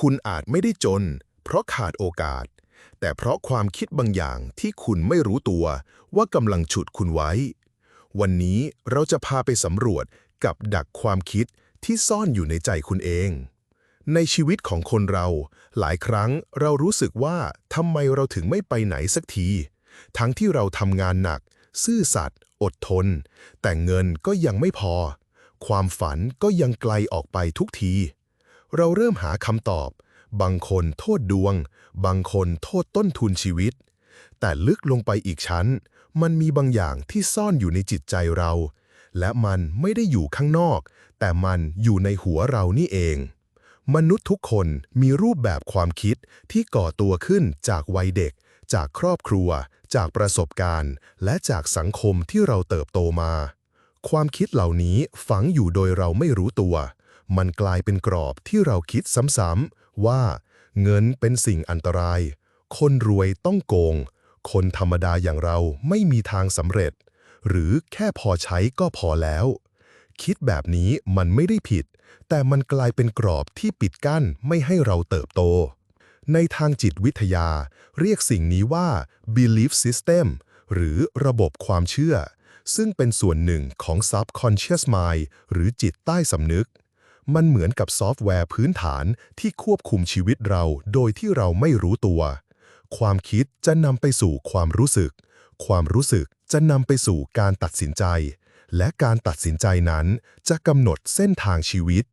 คุณอาจไม่ได้จน เพราะขาดโอกาส แต่เพราะความคิดบางอย่างที่คุณไม่รู้ตัวว่ากำลังฉุดคุณไว้ วันนี้เราจะพาไปสำรวจกับดักความคิดที่ซ่อนอยู่ในใจคุณเอง ในชีวิตของคนเรา หลายครั้งเรารู้สึกว่าทำไมเราถึงไม่ไปไหนสักที ทั้งที่เราทำงานหนัก ซื่อสัตย์ อดทน แต่เงินก็ยังไม่พอ ความฝันก็ยังไกลออกไปทุกที เราเริ่มหาคำตอบ บางคนโทษดวง บางคนโทษต้นทุนชีวิต แต่ลึกลงไปอีกชั้น มันมีบางอย่างที่ซ่อนอยู่ในจิตใจเรา และมันไม่ได้อยู่ข้างนอก แต่มันอยู่ในหัวเรานี่เอง มนุษย์ทุกคนมีรูปแบบความคิดที่ก่อตัวขึ้นจากวัยเด็ก จากครอบครัว จากประสบการณ์ และจากสังคมที่เราเติบโตมา ความคิดเหล่านี้ฝังอยู่โดยเราไม่รู้ตัว มันกลายเป็นกรอบที่เราคิดซ้ำๆว่าเงินเป็นสิ่งอันตราย คนรวยต้องโกง คนธรรมดาอย่างเราไม่มีทางสำเร็จ หรือแค่พอใช้ก็พอแล้ว คิดแบบนี้มันไม่ได้ผิด แต่มันกลายเป็นกรอบที่ปิดกั้นไม่ให้เราเติบโต ในทางจิตวิทยา เรียกสิ่งนี้ว่า belief system หรือระบบความเชื่อ ซึ่งเป็นส่วนหนึ่งของ subconscious mind หรือจิตใต้สำนึก มันเหมือนกับซอฟต์แวร์พื้นฐานที่ควบคุมชีวิตเราโดยที่เราไม่รู้ตัว ความคิดจะนำไปสู่ความรู้สึก ความรู้สึกจะนำไปสู่การตัดสินใจ และการตัดสินใจนั้นจะกำหนดเส้นทางชีวิต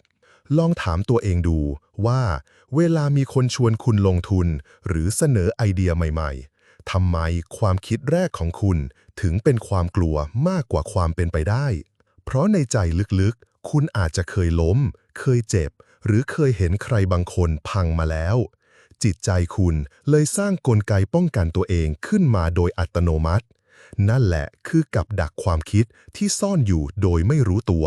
ลองถามตัวเองดูว่า เวลามีคนชวนคุณลงทุน หรือเสนอไอเดียใหม่ ๆ ทำไมความคิดแรกของคุณถึงเป็นความกลัวมากกว่าความเป็นไปได้ เพราะในใจลึกๆ คุณอาจจะเคยล้ม เคยเจ็บ หรือเคยเห็นใครบางคนพังมาแล้ว จิตใจคุณเลยสร้างกลไกป้องกันตัวเองขึ้นมาโดยอัตโนมัติ นั่นแหละคือกับดักความคิดที่ซ่อนอยู่โดยไม่รู้ตัว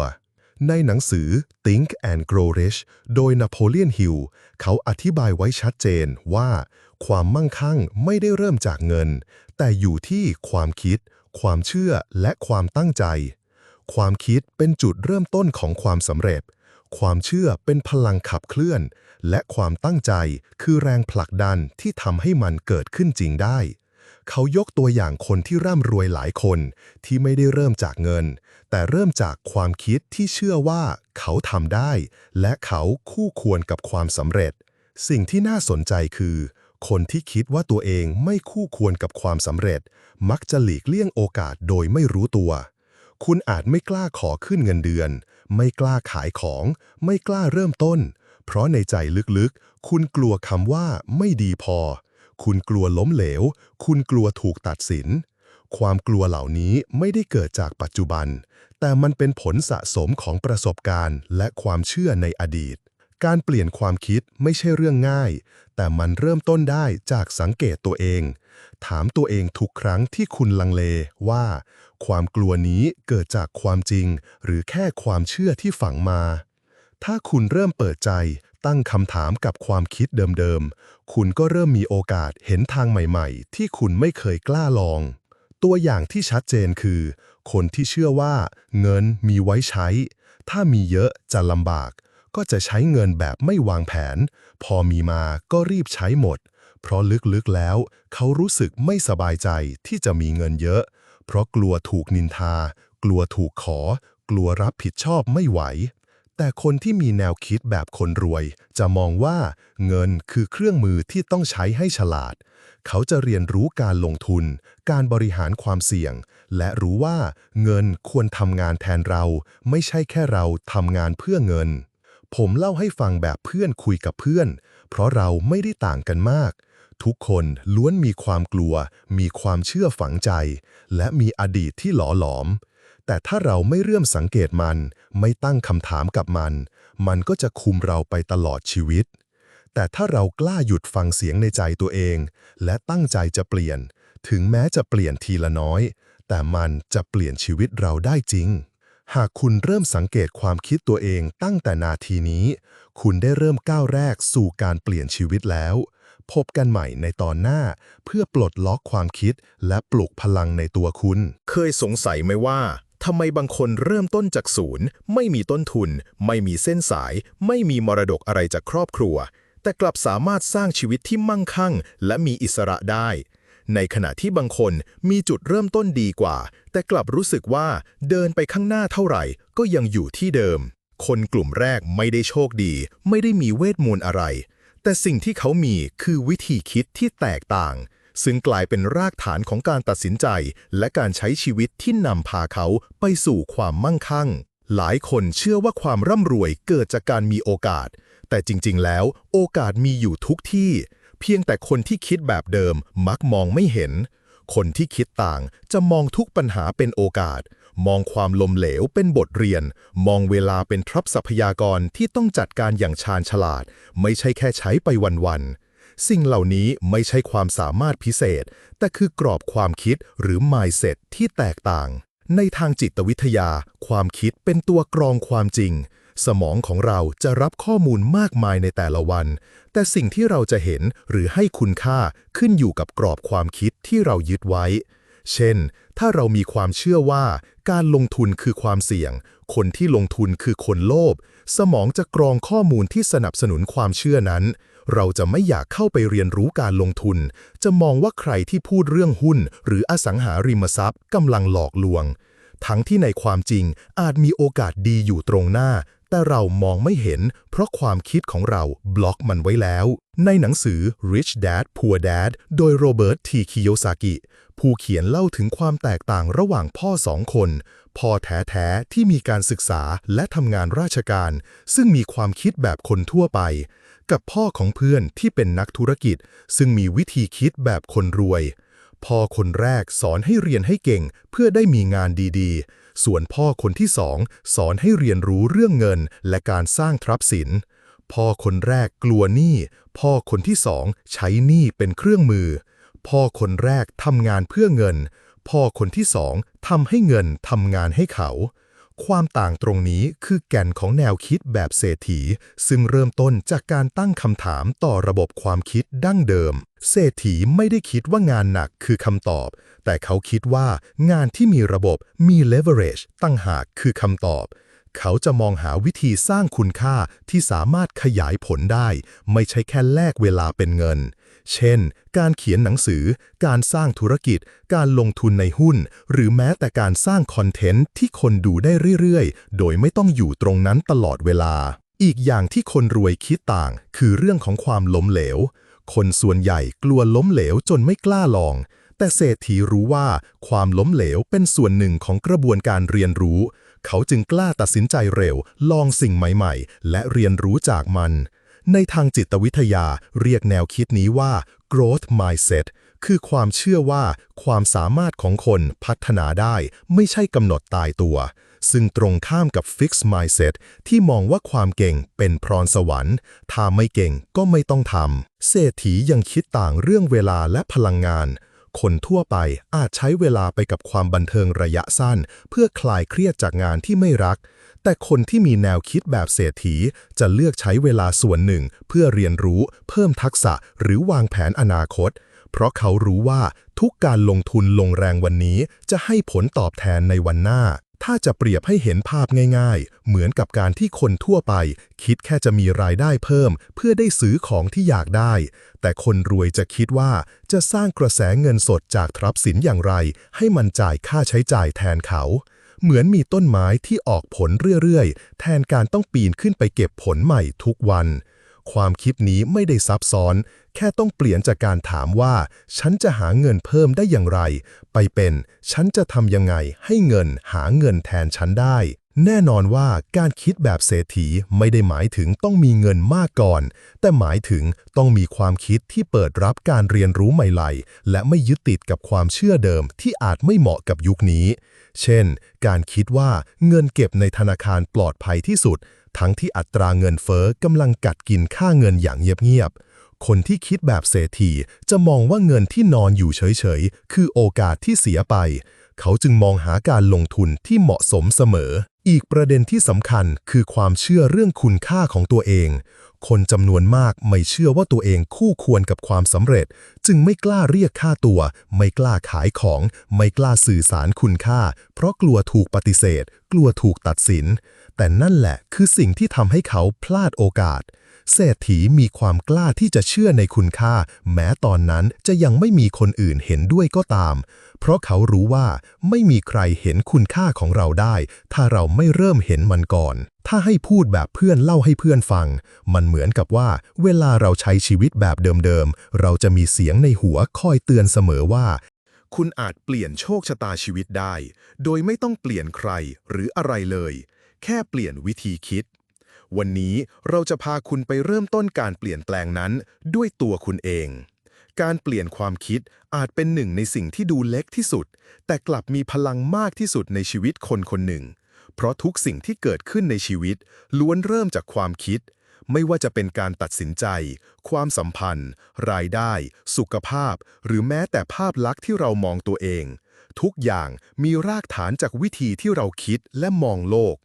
ในหนังสือ Think and Grow Rich โดยนโปเลียนฮิลเขาอธิบายไว้ชัดเจนว่า ความมั่งคั่งไม่ได้เริ่มจากเงิน แต่อยู่ที่ความคิด ความเชื่อและความตั้งใจความคิดเป็นจุดเริ่มต้นของความสำเร็จ ความเชื่อเป็นพลังขับเคลื่อน และความตั้งใจคือแรงผลักดันที่ทำให้มันเกิดขึ้นจริงได้ เขายกตัวอย่างคนที่ร่ำรวยหลายคนที่ไม่ได้เริ่มจากเงิน แต่เริ่มจากความคิดที่เชื่อว่าเขาทำได้ และเขาคู่ควรกับความสำเร็จ สิ่งที่น่าสนใจคือ คนที่คิดว่าตัวเองไม่คู่ควรกับความสำเร็จ มักจะหลีกเลี่ยงโอกาสโดยไม่รู้ตัว คุณอาจไม่กล้าขอขึ้นเงินเดือน ไม่กล้าขายของ ไม่กล้าเริ่มต้น เพราะในใจลึกๆ คุณกลัวคำว่าไม่ดีพอ คุณกลัวล้มเหลว คุณกลัวถูกตัดสิน ความกลัวเหล่านี้ไม่ได้เกิดจากปัจจุบัน แต่มันเป็นผลสะสมของประสบการณ์ และความเชื่อในอดีต การเปลี่ยนความคิดไม่ใช่เรื่องง่าย แต่มันเริ่มต้นได้จากสังเกตตัวเอง ถามตัวเองทุกครั้งที่คุณลังเลว่า ความกลัวนี้เกิดจากความจริง หรือแค่ความเชื่อที่ฝังมา ถ้าคุณเริ่มเปิดใจตั้งคำถามกับความคิดเดิมๆ คุณก็เริ่มมีโอกาสเห็นทางใหม่ๆ ที่คุณไม่เคยกล้าลอง ตัวอย่างที่ชัดเจนคือ คนที่เชื่อว่า เงินมีไว้ใช้ ถ้ามีเยอะจะลำบาก ก็จะใช้เงินแบบไม่วางแผน พอมีมาก็รีบใช้หมด เพราะลึกๆแล้ว เขารู้สึกไม่สบายใจที่จะมีเงินเยอะ เพราะกลัวถูกนินทา กลัวถูกขอ กลัวรับผิดชอบไม่ไหว แต่คนที่มีแนวคิดแบบคนรวย จะมองว่าเงินคือเครื่องมือที่ต้องใช้ให้ฉลาด เขาจะเรียนรู้การลงทุน การบริหารความเสี่ยง และรู้ว่าเงินควรทำงานแทนเรา ไม่ใช่แค่เราทำงานเพื่อเงินผมเล่าให้ฟังแบบเพื่อนคุยกับเพื่อน เพราะเราไม่ได้ต่างกันมาก ทุกคนล้วนมีความกลัว มีความเชื่อฝังใจ และมีอดีตที่หล่อหลอม แต่ถ้าเราไม่เริ่มสังเกตมัน ไม่ตั้งคำถามกับมัน มันก็จะคุมเราไปตลอดชีวิต แต่ถ้าเรากล้าหยุดฟังเสียงในใจตัวเอง และตั้งใจจะเปลี่ยน ถึงแม้จะเปลี่ยนทีละน้อย แต่มันจะเปลี่ยนชีวิตเราได้จริงหากคุณเริ่มสังเกตความคิดตัวเองตั้งแต่นาทีนี้ คุณได้เริ่มก้าวแรกสู่การเปลี่ยนชีวิตแล้ว พบกันใหม่ในตอนหน้า เพื่อปลดล็อกความคิดและปลุกพลังในตัวคุณ เคยสงสัยไหมว่าทำไมบางคนเริ่มต้นจากศูนย์ ไม่มีต้นทุน ไม่มีเส้นสาย ไม่มีมรดกอะไรจากครอบครัว แต่กลับสามารถสร้างชีวิตที่มั่งคั่ง และมีอิสระได้ ในขณะที่บางคนมีจุดเริ่มต้นดีกว่า แต่กลับรู้สึกว่าเดินไปข้างหน้าเท่าไหร่ ก็ยังอยู่ที่เดิม คนกลุ่มแรกไม่ได้โชคดี ไม่ได้มีเวทมนต์อะไร แต่สิ่งที่เขามีคือวิธีคิดที่แตกต่าง ซึ่งกลายเป็นรากฐานของการตัดสินใจ และการใช้ชีวิตที่นำพาเขาไปสู่ความมั่งคั่ง หลายคนเชื่อว่าความร่ำรวยเกิดจากการมีโอกาส แต่จริงๆ แล้วโอกาสมีอยู่ทุกที่ เพียงแต่คนที่คิดแบบเดิมมักมองไม่เห็น คนที่คิดต่างจะมองทุกปัญหาเป็นโอกาส มองความลมเหลวเป็นบทเรียน มองเวลาเป็นทรัพย์ทรัพยากรที่ต้องจัดการอย่างชาญฉลาด ไม่ใช่แค่ใช้ไปวันๆ สิ่งเหล่านี้ไม่ใช่ความสามารถพิเศษ แต่คือกรอบความคิดหรือ mindset ที่แตกต่าง ในทางจิตวิทยา ความคิดเป็นตัวกรองความจริง สมองของเราจะรับข้อมูลมากมายในแต่ละวัน แต่สิ่งที่เราจะเห็นหรือให้คุณค่าขึ้นอยู่กับกรอบความคิดที่เรายึดไว้ เช่น ถ้าเรามีความเชื่อว่าการลงทุนคือความเสี่ยง คนที่ลงทุนคือคนโลภ สมองจะกรองข้อมูลที่สนับสนุนความเชื่อนั้น เราจะไม่อยากเข้าไปเรียนรู้การลงทุน จะมองว่าใครที่พูดเรื่องหุ้น หรืออสังหาริมทรัพย์กำลังหลอกลวง ทั้งที่ในความจริงอาจมีโอกาสดีอยู่ตรงหน้า แต่เรามองไม่เห็น เพราะความคิดของเราบล็อกมันไว้แล้ว ในหนังสือ Rich Dad Poor Dad โดยโรเบิร์ตทีคิโยซากิ ผู้เขียนเล่าถึงความแตกต่างระหว่างพ่อสองคน พ่อแท้ๆ ที่มีการศึกษาและทำงานราชการ ซึ่งมีความคิดแบบคนทั่วไป กับพ่อของเพื่อนที่เป็นนักธุรกิจ ซึ่งมีวิธีคิดแบบคนรวยพ่อคนแรกสอนให้เรียนให้เก่งเพื่อได้มีงานดีๆ ส่วนพ่อคนที่สองสอนให้เรียนรู้เรื่องเงินและการสร้างทรัพย์สิน พ่อคนแรกกลัวหนี้ พ่อคนที่สองใช้หนี้เป็นเครื่องมือ พ่อคนแรกทำงานเพื่อเงิน พ่อคนที่สองทำให้เงินทำงานให้เขา ความต่างตรงนี้คือแก่นของแนวคิดแบบเศรษฐี ซึ่งเริ่มต้นจากการตั้งคำถามต่อระบบความคิดดั้งเดิม เศรษฐีไม่ได้คิดว่างานหนักคือคำตอบ แต่เขาคิดว่างานที่มีระบบมี leverage ตั้งหากคือคำตอบ เขาจะมองหาวิธีสร้างคุณค่าที่สามารถขยายผลได้ ไม่ใช่แค่แลกเวลาเป็นเงิน เช่น การเขียนหนังสือ การสร้างธุรกิจ การลงทุนในหุ้น หรือแม้แต่การสร้างคอนเทนต์ที่คนดูได้เรื่อยๆ โดยไม่ต้องอยู่ตรงนั้นตลอดเวลา อีกอย่างที่คนรวยคิดต่าง คือเรื่องของความล้มเหลว คนส่วนใหญ่กลัวล้มเหลวจนไม่กล้าลอง แต่เศรษฐีรู้ว่าความล้มเหลวเป็นส่วนหนึ่งของกระบวนการเรียนรู้ เขาจึงกล้าตัดสินใจเร็ว ลองสิ่งใหม่ ๆ และเรียนรู้จากมัน ในทางจิตวิทยาเรียกแนวคิดนี้ว่า growth mindset คือความเชื่อว่าความสามารถของคนพัฒนาได้ไม่ใช่กำหนดตายตัว ซึ่งตรงข้ามกับ fixed mindset ที่มองว่าความเก่งเป็นพรสวรรค์ ถ้าไม่เก่งก็ไม่ต้องทำ เศรษฐียังคิดต่างเรื่องเวลาและพลังงาน คนทั่วไปอาจใช้เวลาไปกับความบันเทิงระยะสั้น เพื่อคลายเครียดจากงานที่ไม่รัก แต่คนที่มีแนวคิดแบบเศรษฐีจะเลือกใช้เวลาส่วนหนึ่ง เพื่อเรียนรู้ เพิ่มทักษะหรือวางแผนอนาคต เพราะเขารู้ว่าทุกการลงทุนลงแรงวันนี้ จะให้ผลตอบแทนในวันหน้า ถ้าจะเปรียบให้เห็นภาพง่าย ๆ เหมือนกับการที่คนทั่วไป คิดแค่จะมีรายได้เพิ่ม เพื่อได้ซื้อของที่อยากได้ แต่คนรวยจะคิดว่าจะสร้างกระแสเงินสดจากทรัพย์สินอย่างไร ให้มันจ่ายค่าใช้จ่ายแทนเขา เหมือนมีต้นไม้ที่ออกผลเรื่อยๆ แทนการต้องปีนขึ้นไปเก็บผลใหม่ทุกวัน ความคิดนี้ไม่ได้ซับซ้อน แค่ต้องเปลี่ยนจากการถามว่า ฉันจะหาเงินเพิ่มได้อย่างไร ไปเป็น ฉันจะทำยังไงให้เงินหาเงินแทนฉันได้ แน่นอนว่าการคิดแบบเศรษฐีไม่ได้หมายถึงต้องมีเงินมากก่อน แต่หมายถึงต้องมีความคิดที่เปิดรับการเรียนรู้ใหม่ๆ และไม่ยึดติดกับความเชื่อเดิมที่อาจไม่เหมาะกับยุคนี้ เช่น การคิดว่าเงินเก็บในธนาคารปลอดภัยที่สุด ทั้งที่อัตราเงินเฟ้อกำลังกัดกินค่าเงินอย่างเงียบๆ คนที่คิดแบบเศรษฐีจะมองว่าเงินที่นอนอยู่เฉยๆ คือโอกาสที่เสียไป เขาจึงมองหาการลงทุนที่เหมาะสมเสมอ อีกประเด็นที่สำคัญคือความเชื่อเรื่องคุณค่าของตัวเอง คนจำนวนมากไม่เชื่อว่าตัวเองคู่ควรกับความสำเร็จ จึงไม่กล้าเรียกค่าตัว ไม่กล้าขายของ ไม่กล้าสื่อสารคุณค่า เพราะกลัวถูกปฏิเสธ กลัวถูกตัดสิน แต่นั่นแหละคือสิ่งที่ทำให้เขาพลาดโอกาส เศรษฐีมีความกล้าที่จะเชื่อในคุณค่า แม้ตอนนั้นจะยังไม่มีคนอื่นเห็นด้วยก็ตาม เพราะเขารู้ว่าไม่มีใครเห็นคุณค่าของเราได้ ถ้าเราไม่เริ่มเห็นมันก่อน ถ้าให้พูดแบบเพื่อนเล่าให้เพื่อนฟัง มันเหมือนกับว่า เวลาเราใช้ชีวิตแบบเดิมๆ เราจะมีเสียงในหัวคอยเตือนเสมอว่าคุณอาจเปลี่ยนโชคชะตาชีวิตได้ โดยไม่ต้องเปลี่ยนใครหรืออะไรเลย แค่เปลี่ยนวิธีคิด วันนี้เราจะพาคุณไปเริ่มต้นการเปลี่ยนแปลงนั้นด้วยตัวคุณเอง การเปลี่ยนความคิดอาจเป็นหนึ่งในสิ่งที่ดูเล็กที่สุด แต่กลับมีพลังมากที่สุดในชีวิตคนคนหนึ่ง เพราะทุกสิ่งที่เกิดขึ้นในชีวิต ล้วนเริ่มจากความคิด ไม่ว่าจะเป็นการตัดสินใจ ความสัมพันธ์ รายได้ สุขภาพ หรือแม้แต่ภาพลักษณ์ที่เรามองตัวเอง ทุกอย่างมีรากฐานจากวิธีที่เราคิดและมองโลก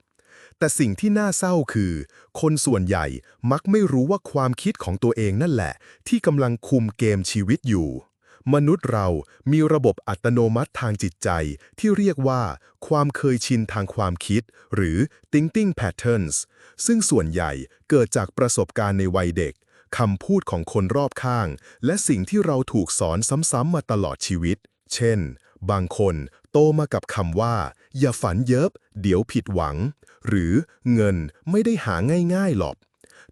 แต่สิ่งที่น่าเศร้าคือ คนส่วนใหญ่มักไม่รู้ว่าความคิดของตัวเองนั่นแหละ ที่กำลังคุมเกมชีวิตอยู่ มนุษย์เรามีระบบอัตโนมัติทางจิตใจ ที่เรียกว่า ความเคยชินทางความคิด หรือ thinking patterns ซึ่งส่วนใหญ่เกิดจากประสบการณ์ในวัยเด็กคำพูดของคนรอบข้าง และสิ่งที่เราถูกสอนซ้ำๆมาตลอดชีวิต เช่น บางคนโตมากับคำว่า อย่าฝันเยอะเดี๋ยวผิดหวัง หรือเงินไม่ได้หาง่ายๆหรอก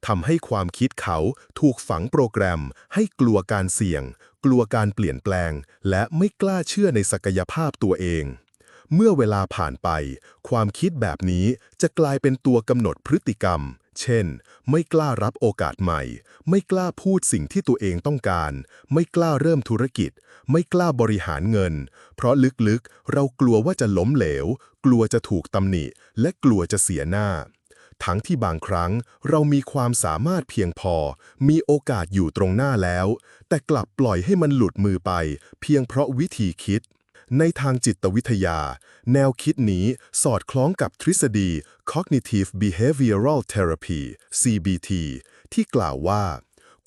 ทำให้ความคิดเขาถูกฝังโปรแกรม ให้กลัวการเสี่ยง กลัวการเปลี่ยนแปลง และไม่กล้าเชื่อในศักยภาพตัวเอง เมื่อเวลาผ่านไป ความคิดแบบนี้จะกลายเป็นตัวกำหนดพฤติกรรม เช่น ไม่กล้ารับโอกาสใหม่ ไม่กล้าพูดสิ่งที่ตัวเองต้องการ ไม่กล้าเริ่มธุรกิจ ไม่กล้าบริหารเงิน เพราะลึกๆ เรากลัวว่าจะล้มเหลว กลัวจะถูกตำหนิ และกลัวจะเสียหน้า ทั้งที่บางครั้งเรามีความสามารถเพียงพอ มีโอกาสอยู่ตรงหน้าแล้ว แต่กลับปล่อยให้มันหลุดมือไป เพียงเพราะวิธีคิด ในทางจิตวิทยา แนวคิดนี้สอดคล้องกับทฤษฎี Cognitive Behavioral Therapy CBT ที่กล่าวว่า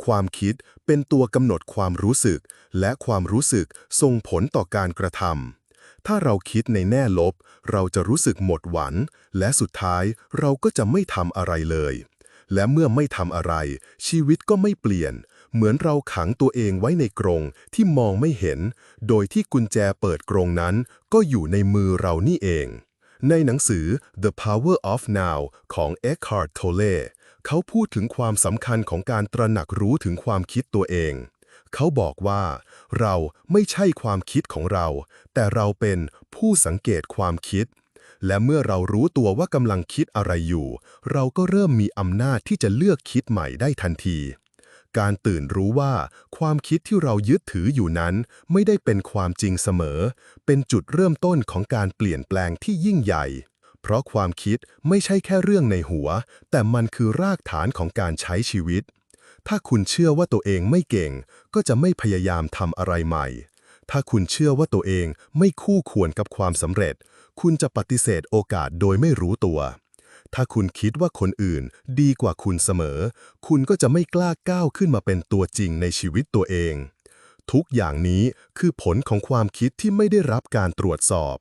ความคิดเป็นตัวกำหนดความรู้สึก และความรู้สึกส่งผลต่อการกระทำถ้าเราคิดในแง่ลบ เราจะรู้สึกหมดหวังและสุดท้ายเราก็จะไม่ทำอะไรเลย และเมื่อไม่ทำอะไร ชีวิตก็ไม่เปลี่ยน เหมือนเราขังตัวเองไว้ในกรงที่มองไม่เห็น โดยที่กุญแจเปิดกรงนั้น ก็อยู่ในมือเรานี่เอง ในหนังสือ The Power of Now ของ Eckhart Tolle เขาพูดถึงความสำคัญของการตระหนักรู้ถึงความคิดตัวเอง เขาบอกว่า เราไม่ใช่ความคิดของเรา แต่เราเป็นผู้สังเกตความคิดและเมื่อเรารู้ตัวว่ากำลังคิดอะไรอยู่ เราก็เริ่มมีอำนาจที่จะเลือกคิดใหม่ได้ทันที การตื่นรู้ว่าความคิดที่เรายึดถืออยู่นั้น ไม่ได้เป็นความจริงเสมอ เป็นจุดเริ่มต้นของการเปลี่ยนแปลงที่ยิ่งใหญ่ เพราะความคิดไม่ใช่แค่เรื่องในหัว แต่มันคือรากฐานของการใช้ชีวิต ถ้าคุณเชื่อว่าตัวเองไม่เก่ง ก็จะไม่พยายามทำอะไรใหม่ ถ้าคุณเชื่อว่าตัวเองไม่คู่ควรกับความสำเร็จ คุณจะปฏิเสธโอกาสโดยไม่รู้ตัว ถ้าคุณคิดว่าคนอื่นดีกว่าคุณเสมอ คุณก็จะไม่กล้าก้าวขึ้นมาเป็นตัวจริงในชีวิตตัวเอง ทุกอย่างนี้คือผลของความคิดที่ไม่ได้รับการตรวจสอบ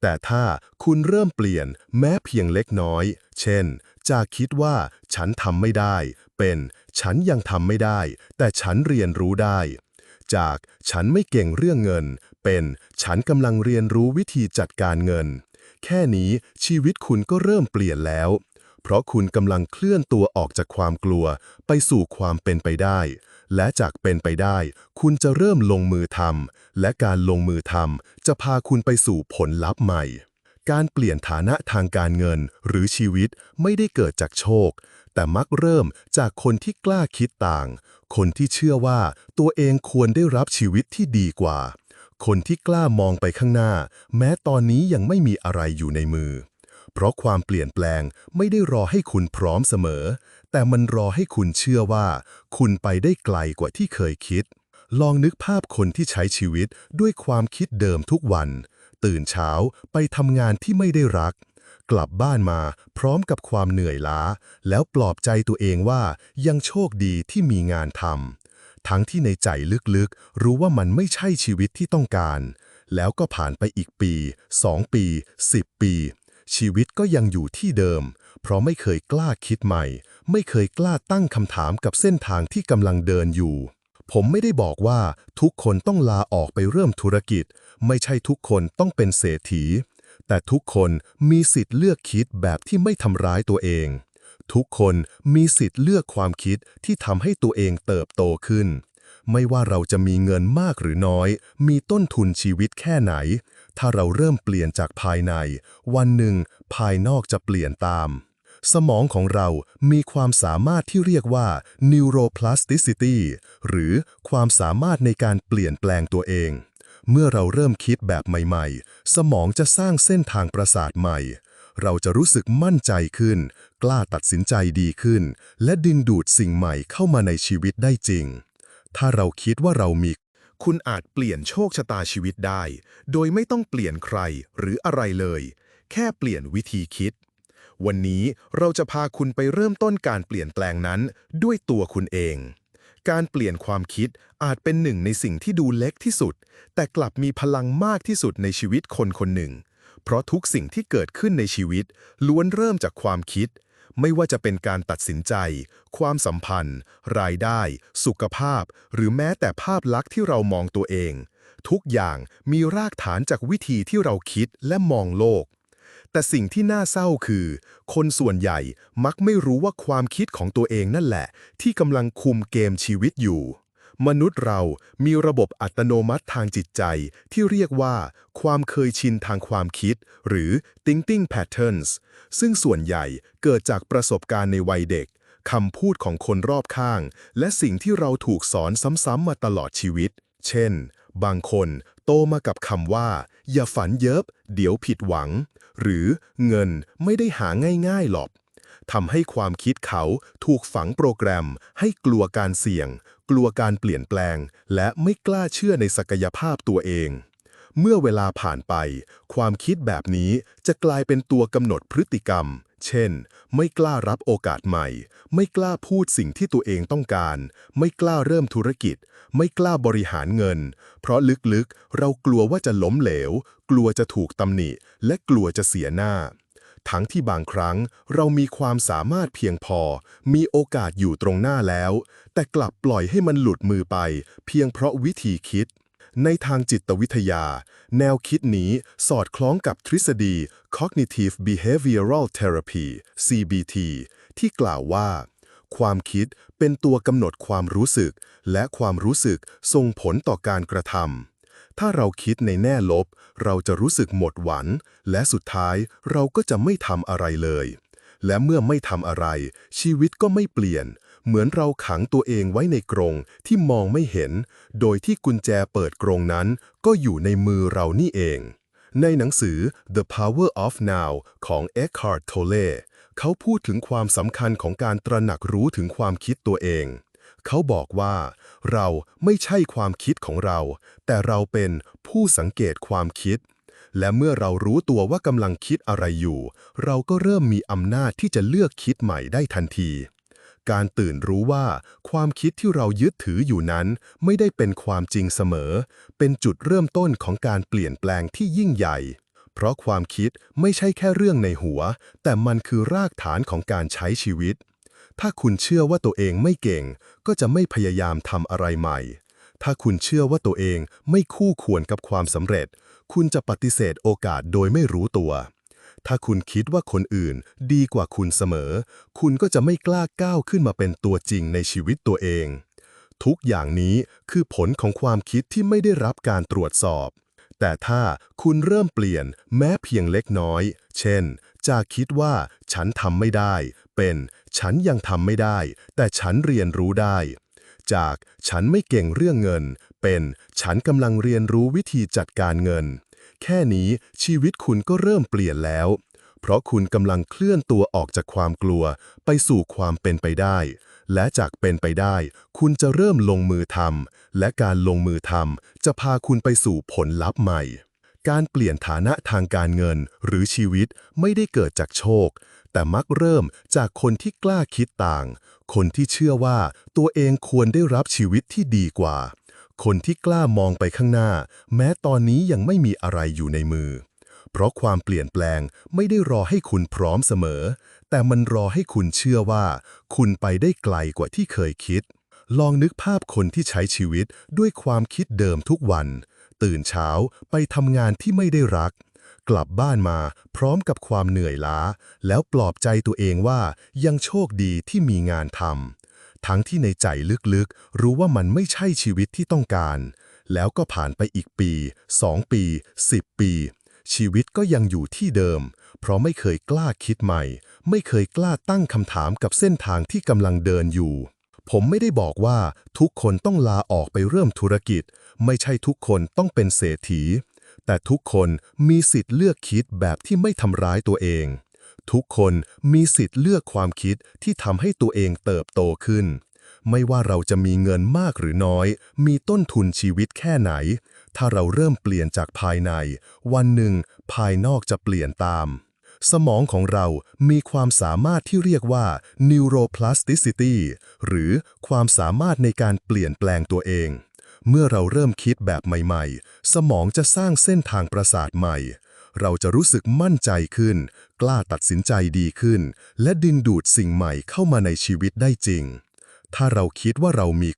แต่ถ้าคุณเริ่มเปลี่ยนแม้เพียงเล็กน้อย เช่น จากคิดว่าฉันทำไม่ได้ เป็นฉันยังทำไม่ได้ แต่ฉันเรียนรู้ได้ จากฉันไม่เก่งเรื่องเงิน เป็นฉันกำลังเรียนรู้วิธีจัดการเงิน แค่นี้ชีวิตคุณก็เริ่มเปลี่ยนแล้ว เพราะคุณกำลังเคลื่อนตัวออกจากความกลัว ไปสู่ความเป็นไปได้ และจากเป็นไปได้ คุณจะเริ่มลงมือทำและการลงมือทำจะพาคุณไปสู่ผลลัพธ์ใหม่ การเปลี่ยนฐานะทางการเงินหรือชีวิตไม่ได้เกิดจากโชค แต่มักเริ่มจากคนที่กล้าคิดต่าง คนที่เชื่อว่าตัวเองควรได้รับชีวิตที่ดีกว่า คนที่กล้ามองไปข้างหน้า แม้ตอนนี้ยังไม่มีอะไรอยู่ในมือ เพราะความเปลี่ยนแปลงไม่ได้รอให้คุณพร้อมเสมอ แต่มันรอให้คุณเชื่อว่า คุณไปได้ไกลกว่าที่เคยคิด ลองนึกภาพคนที่ใช้ชีวิตด้วยความคิดเดิมทุกวัน ตื่นเช้าไปทำงานที่ไม่ได้รัก กลับบ้านมาพร้อมกับความเหนื่อยล้า แล้วปลอบใจตัวเองว่ายังโชคดีที่มีงานทำ ทั้งที่ในใจลึกๆ รู้ว่ามันไม่ใช่ชีวิตที่ต้องการ แล้วก็ผ่านไปอีกปี 2 ปี 10 ปี ชีวิตก็ยังอยู่ที่เดิม เพราะไม่เคยกล้าคิดใหม่ ไม่เคยกล้าตั้งคำถามกับเส้นทางที่กำลังเดินอยู่ ผมไม่ได้บอกว่าทุกคนต้องลาออกไปเริ่มธุรกิจ ไม่ใช่ทุกคนต้องเป็นเศรษฐี แต่ทุกคนมีสิทธิ์เลือกคิดแบบที่ไม่ทำร้ายตัวเอง ทุกคนมีสิทธิ์เลือกความคิดที่ทำให้ตัวเองเติบโตขึ้น ไม่ว่าเราจะมีเงินมากหรือน้อย มีต้นทุนชีวิตแค่ไหน ถ้าเราเริ่มเปลี่ยนจากภายใน วันหนึ่ง ภายนอกจะเปลี่ยนตาม สมองของเรามีความสามารถที่เรียกว่า neuroplasticity หรือความสามารถในการเปลี่ยนแปลงตัวเอง เมื่อเราเริ่มคิดแบบใหม่ ๆ สมองจะสร้างเส้นทางประสาทใหม่ เราจะรู้สึกมั่นใจขึ้น กล้าตัดสินใจดีขึ้น และดึงดูดสิ่งใหม่เข้ามาในชีวิตได้จริง ถ้าเราคิดว่าเรามี คุณอาจเปลี่ยนโชคชะตาชีวิตได้ โดยไม่ต้องเปลี่ยนใครหรืออะไรเลย แค่เปลี่ยนวิธีคิด วันนี้เราจะพาคุณไปเริ่มต้นการเปลี่ยนแปลงนั้นด้วยตัวคุณเองการเปลี่ยนความคิดอาจเป็นหนึ่งในสิ่งที่ดูเล็กที่สุด แต่กลับมีพลังมากที่สุดในชีวิตคนคนหนึ่ง เพราะทุกสิ่งที่เกิดขึ้นในชีวิต ล้วนเริ่มจากความคิด ไม่ว่าจะเป็นการตัดสินใจ ความสัมพันธ์ รายได้ สุขภาพ หรือแม้แต่ภาพลักษณ์ที่เรามองตัวเอง ทุกอย่างมีรากฐานจากวิธีที่เราคิดและมองโลก แต่สิ่งที่น่าเศร้าคือ คนส่วนใหญ่มักไม่รู้ว่าความคิดของตัวเองนั่นแหละ ที่กำลังคุมเกมชีวิตอยู่ มนุษย์เรามีระบบอัตโนมัติทางจิตใจที่เรียกว่า ความเคยชินทางความคิด หรือ thinking patterns ซึ่งส่วนใหญ่เกิดจากประสบการณ์ในวัยเด็กคำพูดของคนรอบข้าง และสิ่งที่เราถูกสอนซ้ำๆมาตลอดชีวิต เช่น บางคนโตมากับคำว่า อย่าฝันเยิบเดี๋ยวผิดหวัง หรือเงินไม่ได้หาง่ายๆหรอกทำให้ความคิดเขาถูกฝังโปรแกรมให้กลัวการเสี่ยง กลัวการเปลี่ยนแปลง และไม่กล้าเชื่อในศักยภาพตัวเอง เมื่อเวลาผ่านไป ความคิดแบบนี้จะกลายเป็นตัวกำหนดพฤติกรรม เช่น ไม่กล้ารับโอกาสใหม่ ไม่กล้าพูดสิ่งที่ตัวเองต้องการ ไม่กล้าเริ่มธุรกิจ ไม่กล้าบริหารเงิน เพราะลึกๆ เรากลัวว่าจะล้มเหลว กลัวจะถูกตำหนิ และกลัวจะเสียหน้า ทั้งที่บางครั้งเรามีความสามารถเพียงพอ มีโอกาสอยู่ตรงหน้าแล้ว แต่กลับปล่อยให้มันหลุดมือไป เพียงเพราะวิธีคิด ในทางจิตวิทยา แนวคิดนี้สอดคล้องกับทฤษฎี Cognitive Behavioral Therapy CBT ที่กล่าวว่า ความคิดเป็นตัวกำหนดความรู้สึก และความรู้สึกส่งผลต่อการกระทำ ถ้าเราคิดในแง่ลบ เราจะรู้สึกหมดหวัง และสุดท้ายเราก็จะไม่ทำอะไรเลย และเมื่อไม่ทำอะไร ชีวิตก็ไม่เปลี่ยน เหมือนเราขังตัวเองไว้ในกรงที่มองไม่เห็น โดยที่กุญแจเปิดกรงนั้น ก็อยู่ในมือเรานี่เอง ในหนังสือ The Power of Now ของ Eckhart Tolle เขาพูดถึงความสำคัญของการตระหนักรู้ถึงความคิดตัวเอง เขาบอกว่า เราไม่ใช่ความคิดของเรา แต่เราเป็นผู้สังเกตความคิด และเมื่อเรารู้ตัวว่ากำลังคิดอะไรอยู่ เราก็เริ่มมีอำนาจที่จะเลือกคิดใหม่ได้ทันที การตื่นรู้ว่าความคิดที่เรายึดถืออยู่นั้น ไม่ได้เป็นความจริงเสมอ เป็นจุดเริ่มต้นของการเปลี่ยนแปลงที่ยิ่งใหญ่เพราะความคิดไม่ใช่แค่เรื่องในหัว แต่มันคือรากฐานของการใช้ชีวิต ถ้าคุณเชื่อว่าตัวเองไม่เก่ง ก็จะไม่พยายามทำอะไรใหม่ ถ้าคุณเชื่อว่าตัวเองไม่คู่ควรกับความสำเร็จ คุณจะปฏิเสธโอกาสโดยไม่รู้ตัว ถ้าคุณคิดว่าคนอื่นดีกว่าคุณเสมอ คุณก็จะไม่กล้าก้าวขึ้นมาเป็นตัวจริงในชีวิตตัวเอง ทุกอย่างนี้คือผลของความคิดที่ไม่ได้รับการตรวจสอบ แต่ถ้าคุณเริ่มเปลี่ยนแม้เพียงเล็กน้อย เช่น จากคิดว่าฉันทำไม่ได้ เป็น ฉันยังทำไม่ได้ แต่ฉันเรียนรู้ได้ จากฉันไม่เก่งเรื่องเงิน เป็นฉันกำลังเรียนรู้วิธีจัดการเงิน แค่นี้ชีวิตคุณก็เริ่มเปลี่ยนแล้ว เพราะคุณกำลังเคลื่อนตัวออกจากความกลัว ไปสู่ความเป็นไปได้ และจากเป็นไปได้ คุณจะเริ่มลงมือทำและการลงมือทำจะพาคุณไปสู่ผลลัพธ์ใหม่การเปลี่ยนฐานะทางการเงินหรือชีวิตไม่ได้เกิดจากโชค แต่มักเริ่มจากคนที่กล้าคิดต่าง คนที่เชื่อว่าตัวเองควรได้รับชีวิตที่ดีกว่า คนที่กล้ามองไปข้างหน้า แม้ตอนนี้ยังไม่มีอะไรอยู่ในมือ เพราะความเปลี่ยนแปลงไม่ได้รอให้คุณพร้อมเสมอ แต่มันรอให้คุณเชื่อว่า คุณไปได้ไกลกว่าที่เคยคิด ลองนึกภาพคนที่ใช้ชีวิตด้วยความคิดเดิมทุกวัน ตื่นเช้าไปทำงานที่ไม่ได้รัก กลับบ้านมาพร้อมกับความเหนื่อยล้า แล้วปลอบใจตัวเองว่ายังโชคดีที่มีงานทำทั้งที่ในใจลึกๆ รู้ว่ามันไม่ใช่ชีวิตที่ต้องการ แล้วก็ผ่านไปอีกปี 2 ปี 10 ปี ชีวิตก็ยังอยู่ที่เดิม เพราะไม่เคยกล้าคิดใหม่ ไม่เคยกล้าตั้งคำถามกับเส้นทางที่กำลังเดินอยู่ผมไม่ได้บอกว่าทุกคนต้องลาออกไปเริ่มธุรกิจ ไม่ใช่ทุกคนต้องเป็นเศรษฐี แต่ทุกคนมีสิทธิ์เลือกคิดแบบที่ไม่ทำร้ายตัวเอง ทุกคนมีสิทธิ์เลือกความคิดที่ทำให้ตัวเองเติบโตขึ้น ไม่ว่าเราจะมีเงินมากหรือน้อย มีต้นทุนชีวิตแค่ไหน ถ้าเราเริ่มเปลี่ยนจากภายใน วันหนึ่ง ภายนอกจะเปลี่ยนตาม สมองของเรามีความสามารถที่เรียกว่า neuroplasticity หรือความสามารถในการเปลี่ยนแปลงตัวเอง เมื่อเราเริ่มคิดแบบใหม่ๆ สมองจะสร้างเส้นทางประสาทใหม่ เราจะรู้สึกมั่นใจขึ้น กล้าตัดสินใจดีขึ้น และดึงดูดสิ่งใหม่เข้ามาในชีวิตได้จริง ถ้าเราคิดว่าเรามี